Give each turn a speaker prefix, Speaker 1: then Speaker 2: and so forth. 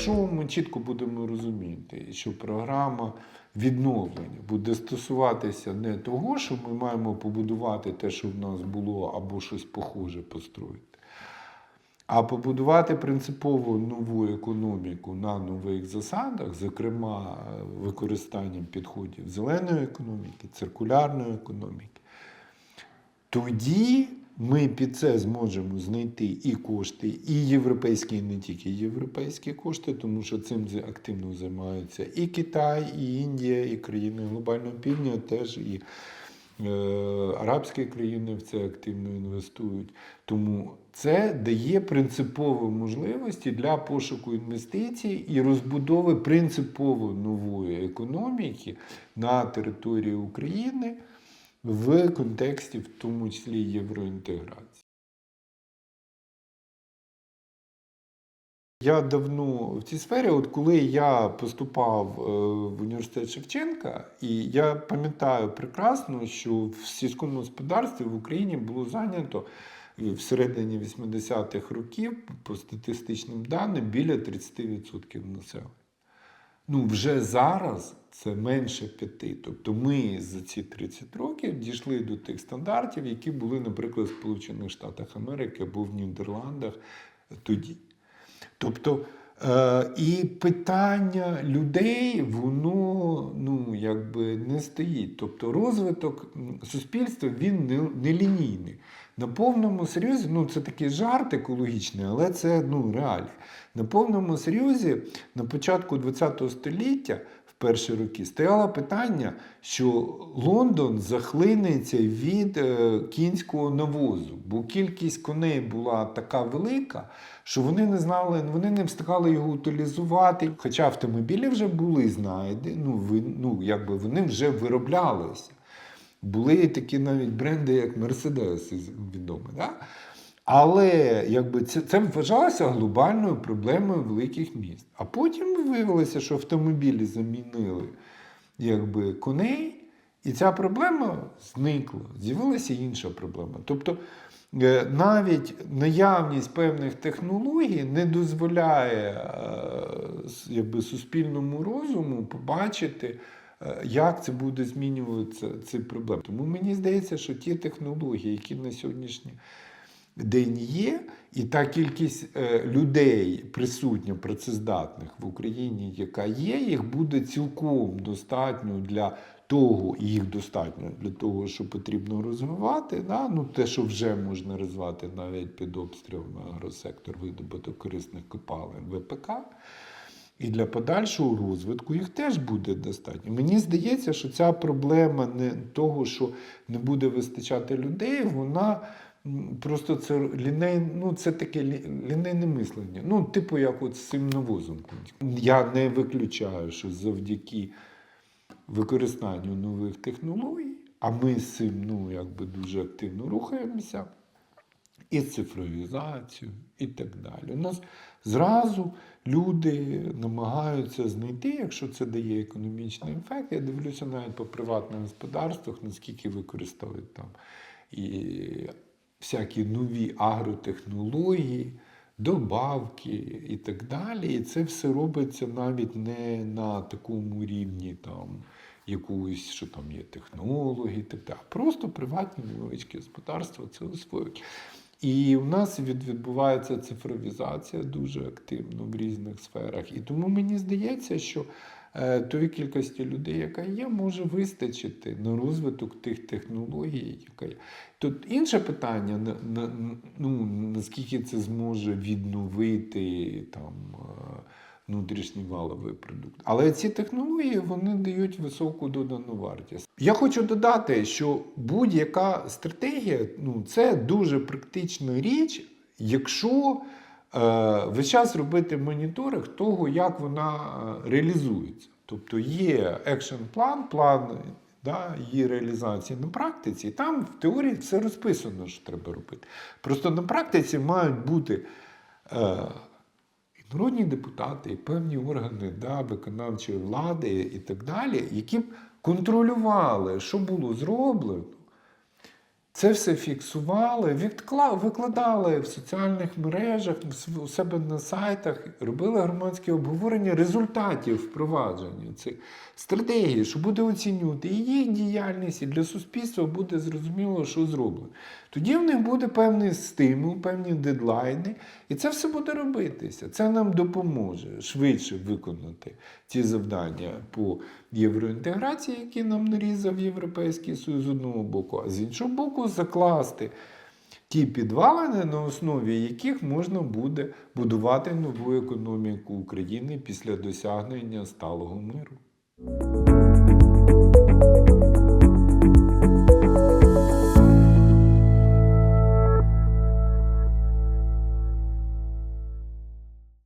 Speaker 1: Якщо ми чітко будемо розуміти, що програма відновлення буде стосуватися не того, що ми маємо побудувати те, що в нас було, або щось похоже построїти, а побудувати принципово нову економіку на нових засадах, зокрема використанням підходів зеленої економіки, циркулярної економіки, тоді ми під це зможемо знайти і кошти, і європейські, і не тільки європейські кошти, тому що цим активно займаються і Китай, і Індія, і країни глобального півдня теж і е, арабські країни в це активно інвестують. Тому це дає принципові можливості для пошуку інвестицій і розбудови принципово нової економіки на території України в контексті, в тому числі євроінтеграції. Я давно в цій сфері, от коли я поступав е, в університет Шевченка, і я пам'ятаю прекрасно, що в сільському господарстві в Україні було зайнято е, в 80-х років, по статистичним даним, біля 30% населення. Ну, вже зараз це менше п'яти. Тобто ми за ці 30 років дійшли до тих стандартів, які були, наприклад, в Сполучених Штатах Америки або в Нідерландах тоді. Тобто, е, і питання людей, воно ну, якби не стоїть. Тобто розвиток суспільства він не, не лінійний. На повному серйозі, ну це такий жарт екологічний, але це ну, реалії. На повному серйозі на початку ХХ століття, в перші роки, стояло питання, що Лондон захлинеться від е, кінського навозу, бо кількість коней була така велика, що вони не знали, вони не встигали його утилізувати. Хоча автомобілі вже були знайдені, ну, ну якби вони вже вироблялися. Були такі навіть бренди, як Mercedes, відомі. Да? Але якби це, це вважалося глобальною проблемою великих міст. А потім виявилося, що автомобілі замінили якби, коней, і ця проблема зникла. З'явилася інша проблема. Тобто е, навіть наявність певних технологій не дозволяє е, якби, суспільному розуму побачити, як це буде змінюватися ці проблеми. Тому мені здається, що ті технології, які на сьогоднішній день є, і та кількість е, людей присутня, працездатних в Україні, яка є, їх буде цілком достатньо для того, їх достатньо для того, що потрібно розвивати. Да? Ну, те, що вже можна розвивати навіть під обстрілами агросектор видобуток корисних копалин ВПК. І для подальшого розвитку їх теж буде достатньо. Мені здається, що ця проблема не того, що не буде вистачати людей, вона просто це ліней, ну, це таке лінейне мислення. Ну, типу, як от з цим навозом. Я не виключаю, що завдяки використанню нових технологій, а ми з цим ну, якби дуже активно рухаємося і цифровізацію, і так далі. У нас зразу люди намагаються знайти, якщо це дає економічний ефект. Я дивлюся навіть по приватних господарствах, наскільки використовують там і всякі нові агротехнології, добавки і так далі. І це все робиться навіть не на такому рівні там. Якусь, що там є технології, так далі. Просто приватні невеличкі господарства це освоюють. І у нас від, відбувається цифровізація дуже активно в різних сферах. І тому мені здається, що е, тої кількості людей, яка є, може вистачити на розвиток тих технологій, яка є. Тут інше питання, ну, наскільки це зможе відновити там. Внутрішній валовий продукт. Але ці технології вони дають високу додану вартість. Я хочу додати, що будь-яка стратегія ну, це дуже практична річ, якщо е, весь час робити моніторинг того, як вона е, реалізується. Тобто є екшн план, да, її реалізації на практиці, і там в теорії все розписано, що треба робити. Просто на практиці мають бути. Е, народні депутати, і певні органи да, виконавчої влади і так далі, які б контролювали, що було зроблено, Це все фіксували, відкла- викладали в соціальних мережах, у себе на сайтах, робили громадське обговорення результатів впровадження цих стратегій, що буде оцінювати і їх діяльність, і для суспільства буде зрозуміло, що зроблено. Тоді в них буде певний стимул, певні дедлайни, і це все буде робитися. Це нам допоможе швидше виконати ті завдання по євроінтеграції, які нам нарізав Європейський Союз з одного боку, а з іншого боку, закласти ті підвалини, на основі яких можна буде будувати нову економіку України після досягнення сталого миру.